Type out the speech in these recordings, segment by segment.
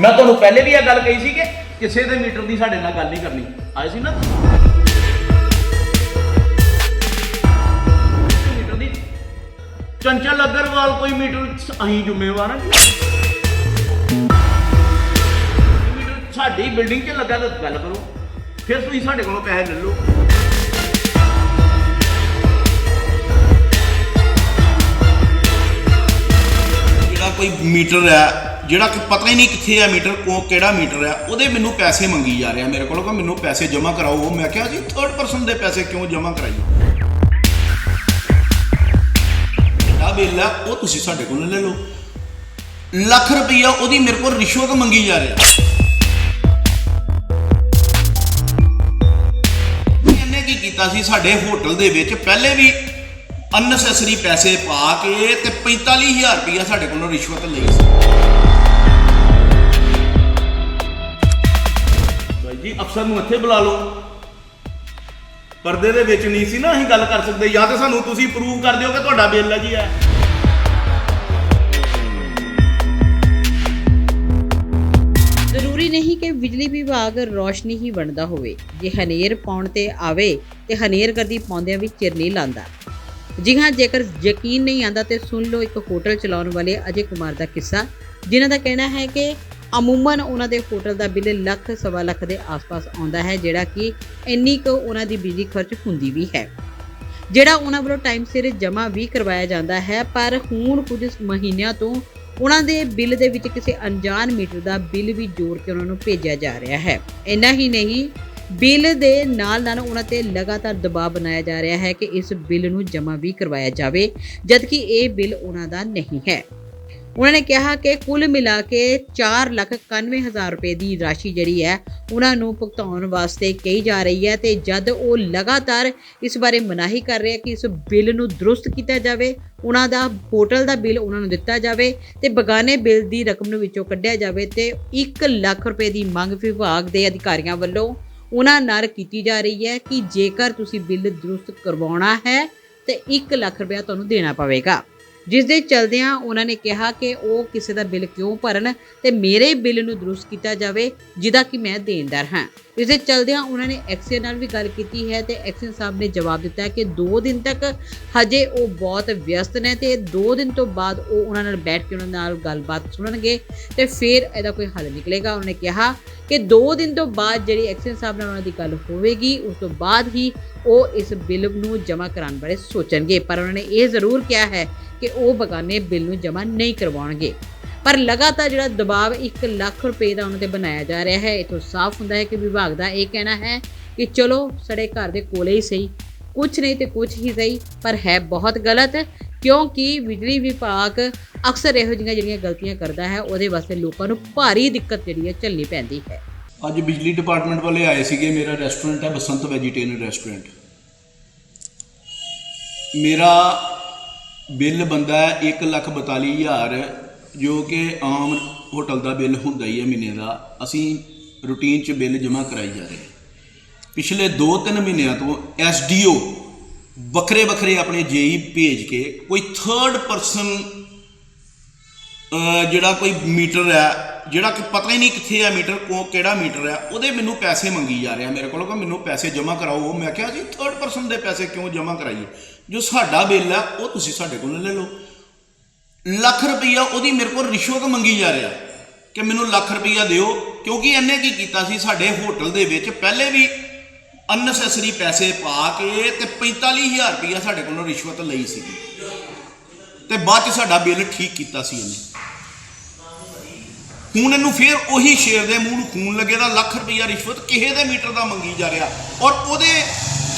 ਮੈਂ ਤੁਹਾਨੂੰ ਪਹਿਲੇ ਵੀ ਇਹ ਗੱਲ ਕਹੀ ਸੀ ਕਿ ਕਿਸੇ ਦੇ ਮੀਟਰ ਦੀ ਸਾਡੇ ਨਾਲ ਗੱਲ ਨਹੀਂ ਕਰਨੀ। ਆਏ ਸੀ ਨਾ? ਮੀਟਰ ਦੀ? ਚੰਚਲ ਅਗਰਵਾਲ ਕੋਈ ਮੀਟਰ ਅਸੀਂ ਜ਼ਿੰਮੇਵਾਰ ਹਾਂ। ਮੀਟਰ ਸਾਡੀ ਬਿਲਡਿੰਗ 'ਚ ਲੱਗਾ ਤਾਂ ਗੱਲ ਕਰੋ। ਫਿਰ ਤੁਸੀਂ ਸਾਡੇ ਕੋਲੋਂ ਪੈਸੇ ਲੈ ਲਓ। ਜਿਹੜਾ ਕੋਈ ਮੀਟਰ ਹੈ ਜਿਹੜਾ ਕਿ ਪਤਾ ਹੀ ਨਹੀਂ ਕਿੱਥੇ ਆ ਮੀਟਰ, ਕੋ, ਕਿਹੜਾ ਮੀਟਰ ਹੈ ਉਹਦੇ ਮੈਨੂੰ ਪੈਸੇ ਮੰਗੀ ਜਾ ਰਿਹਾ ਮੇਰੇ ਕੋਲੋਂ ਕਿ ਮੈਨੂੰ ਪੈਸੇ ਜਮ੍ਹਾਂ ਕਰਾਓ। ਉਹ ਮੈਂ ਕਿਹਾ ਜੀ ਥਰਡ ਪਰਸਨ ਦੇ ਪੈਸੇ ਕਿਉਂ ਜਮ੍ਹਾਂ ਕਰਾਈਏ? ਜਿਹੜਾ ਬਿੱਲ ਹੈ ਉਹ ਤੁਸੀਂ ਸਾਡੇ ਕੋਲੋਂ ਲੈ ਲਓ। ਲੱਖ ਰੁਪਈਆ ਉਹਦੀ ਮੇਰੇ ਕੋਲ ਰਿਸ਼ਵਤ ਮੰਗੀ ਜਾ ਰਿਹਾ। ਇਹਨੇ ਕੀ ਕੀਤਾ ਸੀ, ਸਾਡੇ ਹੋਟਲ ਦੇ ਵਿੱਚ ਪਹਿਲੇ ਵੀ ਅਨਨੈਸੈਸਰੀ ਪੈਸੇ ਪਾ ਕੇ ਤੇ 45000 ਰੁਪਇਆ ਸਾਡੇ ਕੋਲੋਂ ਰਿਸ਼ਵਤ ਲਈ ਸੀ। ਜੀ, ਅਫਸਰ ਨੂੰ ਇੱਥੇ ਬੁਲਾ ਲਓ। ਪਰਦੇ ਦੇ ਵਿੱਚ ਨਹੀਂ ਸੀ ਨਾ ਅਸੀਂ ਗੱਲ ਕਰ ਸਕਦੇ। ਜਾਂ ਤਾਂ ਸਾਨੂੰ ਤੁਸੀਂ ਪ੍ਰੂਵ ਕਰ ਦਿਓ ਕਿ ਤੁਹਾਡਾ ਬਿੱਲ ਹੈ ਜੀ ਹੈ। ਜ਼ਰੂਰੀ ਨਹੀਂ ਕਿ ਬਿਜਲੀ ਵਿਭਾਗ ਰੋਸ਼ਨੀ ਹੀ ਬਣਦਾ ਹੋਵੇ। ਜੇ ਹਨੇਰ ਪਾਉਣ ਤੇ ਆਵੇ, ਤੇ ਹਨੇਰਗਰਦੀ ਪਾਉਂਦਿਆਂ ਵੀ ਚਿਰ ਨਹੀਂ ਲਾਂਦਾ। ਜੀ ਹਾਂ ਜੇਕਰ ਯਕੀਨ ਨਹੀਂ ਆਂਦਾ ਤੇ ਸੁਣ ਲਓ, ਇੱਕ ਹੋਟਲ ਚਲਾਉਣ ਵਾਲੇ ਅਜੇ ਕੁਮਾਰ ਦਾ ਕਿੱਸਾ। ਜਿਨ੍ਹਾਂ ਦਾ ਕਹਿਣਾ ਹੈ ਕਿ ਅਮੂਮਨ ਉਹਨਾਂ ਦੇ ਹੋਟਲ ਦਾ ਬਿੱਲ ਲੱਖ ਸਵਾ ਲੱਖ ਦੇ ਆਸ-ਪਾਸ ਆਉਂਦਾ ਹੈ, ਜਿਹੜਾ ਕਿ ਇੰਨੀ ਕੁ ਉਹਨਾਂ ਦੀ ਬਿਜਲੀ ਖਰਚ ਹੁੰਦੀ ਵੀ ਹੈ। ਜਿਹੜਾ ਉਹਨਾਂ ਵੱਲੋਂ ਟਾਈਮ ਸਿਰ ਜਮ੍ਹਾਂ ਵੀ ਕਰਵਾਇਆ ਜਾਂਦਾ ਹੈ, ਪਰ ਹੁਣ ਕੁਝ ਮਹੀਨਿਆਂ ਤੋਂ ਉਹਨਾਂ ਦੇ ਬਿੱਲ ਦੇ ਵਿੱਚ ਕਿਸੇ ਅਣਜਾਣ ਮੀਟਰ ਦਾ ਬਿੱਲ ਵੀ ਜੋੜ ਕੇ ਉਹਨਾਂ ਨੂੰ ਭੇਜਿਆ ਜਾ ਰਿਹਾ ਹੈ। ਇੰਨਾ ਹੀ ਨਹੀਂ, ਬਿੱਲ ਦੇ ਨਾਲ ਨਾਲ ਉਹਨਾਂ ਤੇ ਲਗਾਤਾਰ ਦਬਾਅ ਬਣਾਇਆ ਜਾ ਰਿਹਾ ਹੈ ਕਿ ਇਸ ਬਿੱਲ ਨੂੰ ਜਮ੍ਹਾਂ ਵੀ ਕਰਵਾਇਆ ਜਾਵੇ, ਜਦਕਿ ਇਹ ਬਿੱਲ ਉਹਨਾਂ ਦਾ ਨਹੀਂ ਹੈ। ਉਹਨਾਂ ਨੇ ਕਿਹਾ ਕਿ ਕੁੱਲ ਮਿਲਾ ਕੇ 491000 ਰੁਪਏ ਦੀ ਰਾਸ਼ੀ ਜਿਹੜੀ ਹੈ, ਉਹਨਾਂ ਨੂੰ ਭੁਗਤਾਉਣ ਵਾਸਤੇ ਕਹੀ ਜਾ ਰਹੀ ਹੈ ਤੇ ਜਦ ਉਹ ਲਗਾਤਾਰ ਇਸ ਬਾਰੇ ਮਨਾਹੀ ਕਰ ਰਹੇ ਕਿ ਇਸ ਬਿੱਲ ਨੂੰ ਦਰੁਸਤ ਕੀਤਾ ਜਾਵੇ, ਉਹਨਾਂ ਦਾ ਹੋਟਲ ਦਾ ਬਿੱਲ ਉਹਨਾਂ ਨੂੰ ਦਿੱਤਾ ਜਾਵੇ ਤੇ ਬਗਾਨੇ ਬਿੱਲ ਦੀ ਰਕਮ ਨੂੰ ਵਿੱਚੋਂ ਕੱਢਿਆ ਜਾਵੇ ਤੇ 1 ਲੱਖ ਰੁਪਏ ਦੀ ਮੰਗ ਵਿਭਾਗ ਦੇ ਅਧਿਕਾਰੀਆਂ ਵੱਲੋਂ ਉਹਨਾਂ ਨਾਲ ਕੀਤੀ ਜਾ ਰਹੀ ਹੈ ਕਿ ਜੇਕਰ ਤੁਸੀਂ ਬਿੱਲ ਦਰੁਸਤ ਕਰਵਾਉਣਾ ਹੈ, ਤੇ 1 ਲੱਖ ਰੁਪਏ ਤੁਹਾਨੂੰ ਦੇਣਾ ਪਵੇਗਾ। ਜਿਸ ਦੇ ਚਲਦਿਆਂ ਉਹਨਾਂ ਨੇ ਕਿਹਾ ਕਿ ਉਹ ਕਿਸੇ ਦਾ ਬਿੱਲ ਕਿਉਂ ਭਰਨ ਤੇ ਮੇਰੇ ਬਿੱਲ ਨੂੰ ਦਰੁਸਤ ਕੀਤਾ ਜਾਵੇ, ਜਿਹਦਾ ਕਿ ਮੈਂ ਦੇਣਦਾਰ ਹਾਂ। ਇਸ ਦੇ ਚਲਦਿਆਂ ਉਹਨਾਂ ਨੇ ਐਕਸੀਅਨ ਨਾਲ ਵੀ ਗੱਲ ਕੀਤੀ ਹੈ ਤੇ ਐਕਸੀਅਨ ਸਾਹਿਬ ਨੇ ਜਵਾਬ ਦਿੱਤਾ ਕਿ 2 ਦਿਨ ਤੱਕ ਹਜੇ ਉਹ ਬਹੁਤ ਵਿਅਸਤ ਨੇ ਤੇ 2 ਦਿਨ ਤੋਂ ਬਾਅਦ ਉਹ ਉਹਨਾਂ ਨਾਲ ਬੈਠ ਕੇ ਉਹਨਾਂ ਨਾਲ ਗੱਲਬਾਤ ਸੁਣਨਗੇ ਤੇ ਫਿਰ ਇਹਦਾ ਕੋਈ ਹੱਲ ਨਿਕਲੇਗਾ। ਉਹਨਾਂ ਨੇ ਕਿਹਾ ਕਿ 2 ਦਿਨ ਤੋਂ ਬਾਅਦ ਜਿਹੜੀ ਐਕਸੀਅਨ ਸਾਹਿਬ ਨਾਲ ਉਹਨਾਂ ਦੀ ਗੱਲ ਹੋਵੇਗੀ, ਉਸ ਤੋਂ ਬਾਅਦ ਹੀ ਉਹ ਇਸ ਬਿੱਲ ਨੂੰ ਜਮ੍ਹਾਂ ਕਰਾਉਣ ਬਾਰੇ ਸੋਚਣਗੇ। ਪਰ ਉਹਨਾਂ ਨੇ ਇਹ ਜ਼ਰੂਰ ਕਿਹਾ ਹੈ ਕਿ ਉਹ ਬਗਾਨੇ ਬਿੱਲ ਨੂੰ ਜਮ੍ਹਾਂ ਨਹੀਂ ਕਰਵਾਉਣਗੇ। ਪਰ ਲਗਾਤਾਰ ਜਿਹੜਾ ਦਬਾਅ 1 ਲੱਖ ਰੁਪਏ ਦਾ ਉਹਨਾਂ ਤੇ ਬਣਾਇਆ ਜਾ ਰਿਹਾ ਹੈ, ਇਥੋਂ ਸਾਫ਼ ਹੁੰਦਾ ਹੈ ਕਿ ਵਿਭਾਗ ਦਾ ਇਹ ਕਹਿਣਾ ਹੈ ਕਿ ਚਲੋ, ਸਾਡੇ ਘਰ ਦੇ ਕੋਲੇ ਹੀ ਸਹੀ। ਕੁਝ ਨਹੀਂ ਤੇ ਕੁਝ ਹੀ ਸਹੀ, ਪਰ ਹੈ ਬਹੁਤ ਗਲਤ, ਕਿਉਂਕਿ ਬਿਜਲੀ ਵਿਭਾਗ ਅਕਸਰ ਇਹੋ ਜਿਹੀਆਂ ਜਿਹੜੀਆਂ ਗਲਤੀਆਂ ਕਰਦਾ ਹੈ, ਉਹਦੇ ਵਾਸਤੇ ਲੋਕਾਂ ਨੂੰ ਭਾਰੀ ਦਿੱਕਤ ਜਿਹੜੀ ਹੈ ਝੱਲਣੀ ਪੈਂਦੀ ਹੈ। ਅੱਜ ਬਿਜਲੀ ਡਿਪਾਰਟਮੈਂਟ ਵਾਲੇ ਆਏ ਸੀਗੇ, ਮੇਰਾ ਰੈਸਟੋਰੈਂਟ ਹੈ ਬਸੰਤ ਵੈਜੀਟੇਰੀਅਨ ਰੈਸਟੋਰੈਂਟ। ਮੇਰਾ ਬਿੱਲ ਬੰਦਾ ਹੈ 142000 ਜੋ ਕਿ ਆਮ ਹੋਟਲ ਦਾ ਬਿੱਲ ਹੁੰਦਾ ਹੀ ਹੈ ਮਹੀਨੇ ਦਾ। ਅਸੀਂ ਰੂਟੀਨ 'ਚ ਬਿੱਲ ਜਮ੍ਹਾਂ ਕਰਾਈ ਜਾ ਰਹੇ ਹਾਂ। ਪਿਛਲੇ 2-3 ਮਹੀਨਿਆਂ ਤੋਂ ਐਸਡੀਓ ਵੱਖਰੇ ਵੱਖਰੇ ਆਪਣੇ ਜੇਈ ਭੇਜ ਕੇ ਕੋਈ ਥਰਡ ਪਰਸਨ ਜਿਹੜਾ ਕੋਈ ਮੀਟਰ ਹੈ ਜਿਹੜਾ ਕਿ ਪਤਾ ਹੀ ਨਹੀਂ ਕਿੱਥੇ ਆ ਮੀਟਰ, ਕੋ, ਕਿਹੜਾ ਮੀਟਰ ਹੈ ਉਹਦੇ ਮੈਨੂੰ ਪੈਸੇ ਮੰਗੀ ਜਾ ਰਿਹਾ ਮੇਰੇ ਕੋਲੋਂ ਕਿ ਮੈਨੂੰ ਪੈਸੇ ਜਮ੍ਹਾਂ ਕਰਾਓ। ਉਹ ਮੈਂ ਕਿਹਾ ਜੀ ਥਰਡ ਪਰਸਨ ਦੇ ਪੈਸੇ ਕਿਉਂ ਜਮ੍ਹਾਂ ਕਰਾਈਏ? ਜੋ ਸਾਡਾ ਬਿੱਲ ਆ, ਉਹ ਤੁਸੀਂ ਸਾਡੇ ਕੋਲੋਂ ਲੈ ਲਓ। ਲੱਖ ਰੁਪਈਆ ਉਹਦੀ ਮੇਰੇ ਕੋਲ ਰਿਸ਼ਵਤ ਮੰਗੀ ਜਾ ਰਿਹਾ ਕਿ ਮੈਨੂੰ ਲੱਖ ਰੁਪਈਆ ਦਿਓ, ਕਿਉਂਕਿ ਇਹਨੇ ਕੀ ਕੀਤਾ ਸੀ, ਸਾਡੇ ਹੋਟਲ ਦੇ ਵਿੱਚ ਪਹਿਲੇ ਵੀ ਅਨਨੈਸੈਸਰੀ ਪੈਸੇ ਪਾ ਕੇ ਤੇ 45000 ਰੁਪਈਆ ਸਾਡੇ ਕੋਲੋਂ ਰਿਸ਼ਵਤ ਲਈ ਸੀਗੀ। ਤੇ ਬਾਅਦ ਚ ਸਾਡਾ ਬਿੱਲ ਠੀਕ ਕੀਤਾ ਸੀ ਇਹਨੇ। ਹੁਣ ਇਹਨੂੰ ਫੇਰ ਉਹੀ ਸ਼ੇਰ ਦੇ ਮੂੰਹ ਨੂੰ ਖੂਨ ਲੱਗੇ ਦਾ ਲੱਖ ਰੁਪਈਆ ਰਿਸ਼ਵਤ ਕਿਸੇ ਦੇ ਮੀਟਰ ਦਾ ਮੰਗੀ ਜਾ ਰਿਹਾ। ਔਰ ਉਹਦੇ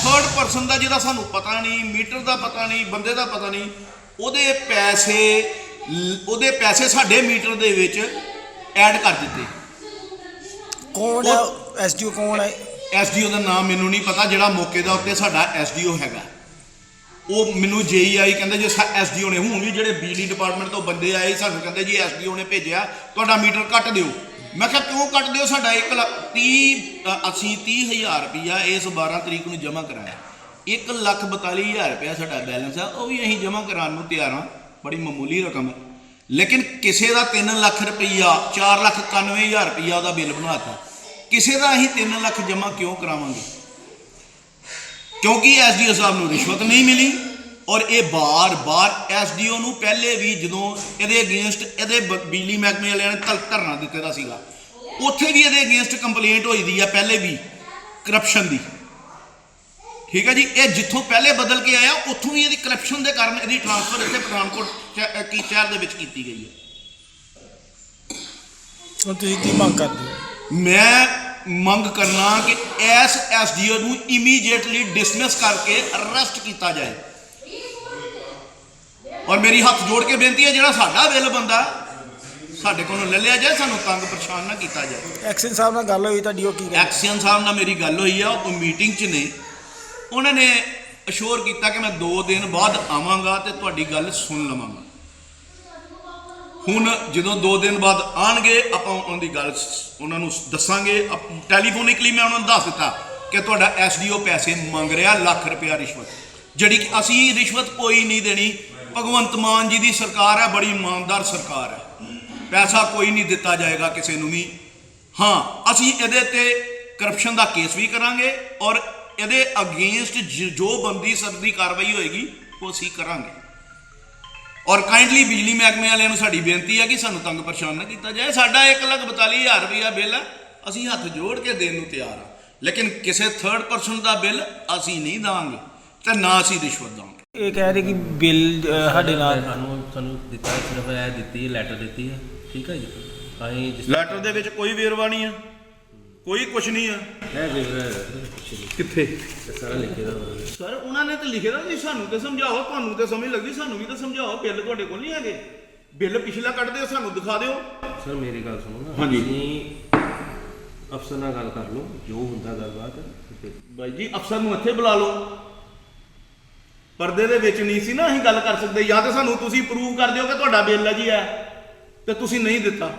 ਥਰਡ ਪਰਸਨ ਦਾ ਜਿਹਦਾ ਸਾਨੂੰ ਪਤਾ ਨਹੀਂ ਮੀਟਰ ਦਾ ਪਤਾ ਨਹੀਂ ਬੰਦੇ ਦਾ ਪਤਾ ਨਹੀਂ ਉਹਦੇ ਪੈਸੇ ਉਹਦੇ ਪੈਸੇ ਸਾਡੇ ਮੀਟਰ ਦੇ ਵਿੱਚ ਐਡ ਕਰ ਦਿੱਤੇ। ਕੌਣ ਹੈ? ਐਸਡੀਓ ਕੌਣ ਹੈ? ਐਸਡੀਓ ਦਾ ਨਾਮ ਮੈਨੂੰ ਨਹੀਂ ਪਤਾ ਜਿਹੜਾ ਮੌਕੇ ਦਾ ਉੱਤੇ ਸਾਡਾ ਐਸਡੀਓ ਹੈਗਾ। ਉਹ ਮੈਨੂੰ ਜੇਈਆਈ ਕਹਿੰਦੇ ਜੇ ਐਸਡੀਓ ਨੇ ਹੁਣ ਵੀ ਜਿਹੜੇ ਬਿਜਲੀ ਡਿਪਾਰਟਮੈਂਟ ਤੋਂ ਬੰਦੇ ਆਏ ਸਾਨੂੰ ਕਹਿੰਦੇ ਜੀ ਐਸਡੀਓ ਨੇ ਭੇਜਿਆ ਤੁਹਾਡਾ ਮੀਟਰ ਕੱਟ ਦਿਓ। ਮੈਂ ਕਿਹਾ ਕਿਉਂ ਕੱਟ ਦਿਓ? ਸਾਡਾ 1 ਲੱਖ 30 ਅ, ਅਸੀਂ 30000 ਰੁਪਇਆ ਇਸ 12 ਤਰੀਕ ਨੂੰ ਜਮ੍ਹਾਂ ਕਰਾਇਆ। 1 ਲੱਖ 42000 ਰੁਪਇਆ ਸਾਡਾ ਬੈਲੈਂਸ ਆ ਉਹ ਵੀ ਅਸੀਂ ਜਮ੍ਹਾਂ ਕਰਾਉਣ ਨੂੰ ਤਿਆਰ ਹਾਂ। ਬੜੀ ਮਾਮੂਲੀ ਰਕਮ ਹੈ ਲੇਕਿਨ ਕਿਸੇ ਦਾ 3 ਲੱਖ ਰੁਪਈਆ 4 ਲੱਖ 91000 ਰੁਪਈਆ ਉਹਦਾ ਬਿੱਲ ਬਣਾਤਾ। ਕਿਸੇ ਦਾ ਅਸੀਂ 3 ਲੱਖ ਜਮ੍ਹਾਂ ਕਿਉਂ ਕਰਾਵਾਂਗੇ? ਕਿਉਂਕਿ ਐਸਡੀਓ ਸਾਹਿਬ ਨੂੰ ਰਿਸ਼ਵਤ ਨਹੀਂ ਮਿਲੀ ਔਰ ਇਹ ਬਾਰ-ਬਾਰ ਐਸਡੀਓ ਨੂੰ ਪਹਿਲੇ ਵੀ ਜਦੋਂ ਇਹਦੇ ਅਗੇਂਸਟ ਇਹਦੇ ਬਿਜਲੀ ਮਹਿਕਮੇ ਵਾਲਿਆਂ ਨੇ ਧਰ- ਧਰਨਾ ਦਿੱਤੇ ਦਾ ਸੀਗਾ ਉੱਥੇ ਵੀ ਇਹਦੇ ਅਗੇਂਸਟ ਕੰਪਲੇਂਟ ਹੋਈ ਦੀ ਆ ਪਹਿਲੇ ਵੀ ਕਰਪਸ਼ਨ ਦੀ। ਠੀਕ ਹੈ ਜੀ? ਇਹ ਜਿੱਥੋਂ ਪਹਿਲੇ ਬਦਲ ਕੇ ਆਇਆ ਉੱਥੋਂ ਹੀ ਇਹਦੀ ਕਰਪਸ਼ਨ ਦੇ ਕਾਰਨ ਇਹਦੀ ਟ੍ਰਾਂਸਫਰ ਇੱਥੇ ਪਠਾਨਕੋਟ ਕੀ ਸ਼ਹਿਰ ਦੇ ਵਿੱਚ ਕੀਤੀ ਗਈ ਹੈ। ਹੁਣ ਤੁਸੀਂ ਕੀ ਮੰਗ ਕਰਦੇ ਹੋ? ਮੈਂ ਮੰਗ ਕਰਨਾ ਕਿ ਐਸ ਐਸਡੀਓ ਨੂੰ ਇਮੀਡੀਏਟਲੀ ਡਿਸਮਿਸ ਕਰਕੇ ਅਰੈਸਟ ਕੀਤਾ ਜਾਏ। ਔਰ ਮੇਰੀ ਹੱਥ ਜੋੜ ਕੇ ਬੇਨਤੀ ਹੈ ਜਿਹੜਾ ਸਾਡਾ ਬਿੱਲ ਬੰਦਾ ਸਾਡੇ ਕੋਲੋਂ ਲੈ ਲਿਆ ਜਾਏ ਸਾਨੂੰ ਤੰਗ ਪਰੇਸ਼ਾਨ ਨਾ ਕੀਤਾ ਜਾਏ। ਐਕਸ਼ਨ ਸਾਹਿਬ ਨਾਲ ਗੱਲ ਹੋਈ ਤੁਹਾਡੀ ਉਹ ਕੀ ਕਹਿੰਦੇ? ਐਕਸੀਅਨ ਸਾਹਿਬ ਨਾਲ ਮੇਰੀ ਗੱਲ ਹੋਈ ਆ ਉਹ ਮੀਟਿੰਗ 'ਚ ਨੇ। ਉਹਨਾਂ ਨੇ ਅਸ਼ੋਰ ਕੀਤਾ ਕਿ ਮੈਂ 2 ਦਿਨ ਬਾਅਦ ਆਵਾਂਗਾ ਤੇ ਤੁਹਾਡੀ ਗੱਲ ਸੁਣ ਲਵਾਂਗਾ। ਹੁਣ ਜਦੋਂ 2 ਦਿਨ ਬਾਅਦ ਆਣਗੇ, ਆਪਾਂ ਉਹਨਾਂ ਦੀ ਗੱਲ ਉਹਨਾਂ ਨੂੰ ਦੱਸਾਂਗੇ। ਅਪ- ਟੈਲੀਫੋਨਿਕਲੀ ਮੈਂ ਉਹਨਾਂ ਨੂੰ ਦੱਸ ਦਿੱਤਾ ਕਿ ਤੁਹਾਡਾ ਐਸਡੀਓ ਪੈਸੇ ਮੰਗ ਰਿਹਾ ਲੱਖ ਰੁਪਇਆ ਰਿਸ਼ਵਤ। ਜਿਹੜੀ ਕਿ ਅਸੀਂ ਰਿਸ਼ਵਤ ਕੋਈ ਨਹੀਂ ਦੇਣੀ। ਭਗਵੰਤ ਮਾਨ ਜੀ ਦੀ ਸਰਕਾਰ ਹੈ, ਬੜੀ ਇਮਾਨਦਾਰ ਸਰਕਾਰ ਹੈ। ਪੈਸਾ ਕੋਈ ਨਹੀਂ ਦਿੱਤਾ ਜਾਏਗਾ ਕਿਸੇ ਨੂੰ ਵੀ। ਹਾਂ, ਅਸੀਂ ਇਹਦੇ ਤੇ ਕਰਪਸ਼ਨ ਦਾ ਕੇਸ ਵੀ ਕਰਾਂਗੇ ਔਰ ਇਹਦੇ ਅਗੇਂਸਟ ਜੋ ਬੰਦੀ ਸਰਦੀ ਕਾਰਵਾਈ ਹੋਏਗੀ, ਉਹ ਅਸੀਂ ਕਰਾਂਗੇ। ਔਰ ਕਾਈਂਡਲੀ ਬਿਜਲੀ ਮਹਿਕਮੇ ਵਾਲਿਆਂ ਨੂੰ ਸਾਡੀ ਬੇਨਤੀ ਹੈ ਕਿ ਸਾਨੂੰ ਤੰਗ ਪਰੇਸ਼ਾਨ ਨਾ ਕੀਤਾ ਜਾਏ। ਸਾਡਾ 142000 ਰੁਪਇਆ ਬਿੱਲ ਹੈ ਅਸੀਂ ਹੱਥ ਜੋੜ ਕੇ ਦੇਣ ਨੂੰ ਤਿਆਰ ਹਾਂ ਲੇਕਿਨ ਕਿਸੇ ਥਰਡ ਪਰਸਨ ਦਾ ਬਿੱਲ ਅਸੀਂ ਨਹੀਂ ਦਾਂਗੇ ਤੇ ਨਾ ਅਸੀਂ ਰਿਸ਼ਵਤ ਦਾਂਗੇ। ਇਹ ਕਹਿ ਰਹੇ ਕਿ ਬਿੱਲ ਸਾਡੇ ਨਾਲ ਸਾਨੂੰ ਸਾਨੂੰ ਦਿੱਤਾ ਹੈ, ਸਿਰਫ ਇਹ ਦਿੱਤੀ ਹੈ ਲੈਟਰ ਦਿੱਤੀ ਹੈ। ਠੀਕ ਹੈ ਜੀ? ਅਸੀਂ ਜਿਸ ਲੈਟਰ ਦੇ ਵਿੱਚ ਕੋਈ ਵੇਰਵਾ ਨਹੀਂ ਆ। ਕੋਈ ਕੁਝ ਨਹੀਂ ਆ। ਹੈ ਕੁਛ ਨਹੀਂ ਕਿੱਥੇ? ਸਾਰਾ ਲਿਖੇ ਦਾ ਹੋਇਆ ਸਰ ਉਹਨਾਂ ਨੇ ਤਾਂ ਲਿਖੇ ਦਾ ਜੀ ਸਾਨੂੰ ਤੇ ਸਮਝਾਓ ਤੁਹਾਨੂੰ ਤੇ ਸਮਝ ਲੱਗਦੀ ਸਾਨੂੰ ਵੀ ਤਾਂ ਸਮਝਾਓ ਬਿੱਲ ਤੁਹਾਡੇ ਕੋਲ ਨਹੀਂ ਹੈਗੇ। ਬਿੱਲ ਪਿਛਲਾ ਕੱਢ ਦਿਓ ਸਾਨੂੰ ਦਿਖਾ ਦਿਓ। ਸਰ ਮੇਰੀ ਗੱਲ ਸੁਣੋ ਨਾ ਹਾਂਜੀ। ਤੁਸੀਂ ਅਫਸਰ ਨਾਲ ਗੱਲ ਕਰ ਲਓ ਜੋ ਹੁੰਦਾ ਗੱਲਬਾਤ ਤੇ ਬਾਈ ਜੀ ਅਫਸਰ ਨੂੰ ਇੱਥੇ ਬੁਲਾ ਲਓ। ਪਰਦੇ ਦੇ ਵਿੱਚ ਨਹੀਂ ਸੀ ਨਾ ਅਸੀਂ ਗੱਲ ਕਰ ਸਕਦੇ ਜਾਂ ਤੇ ਸਾਨੂੰ ਤੁਸੀਂ ਪ੍ਰੂਵ ਕਰ ਦਿਓ ਕਿ ਤੁਹਾਡਾ ਬਿੱਲ ਹੈ ਜੀ ਹੈ ਤੇ ਤੁਸੀਂ ਨਹੀਂ ਦਿੱਤਾ।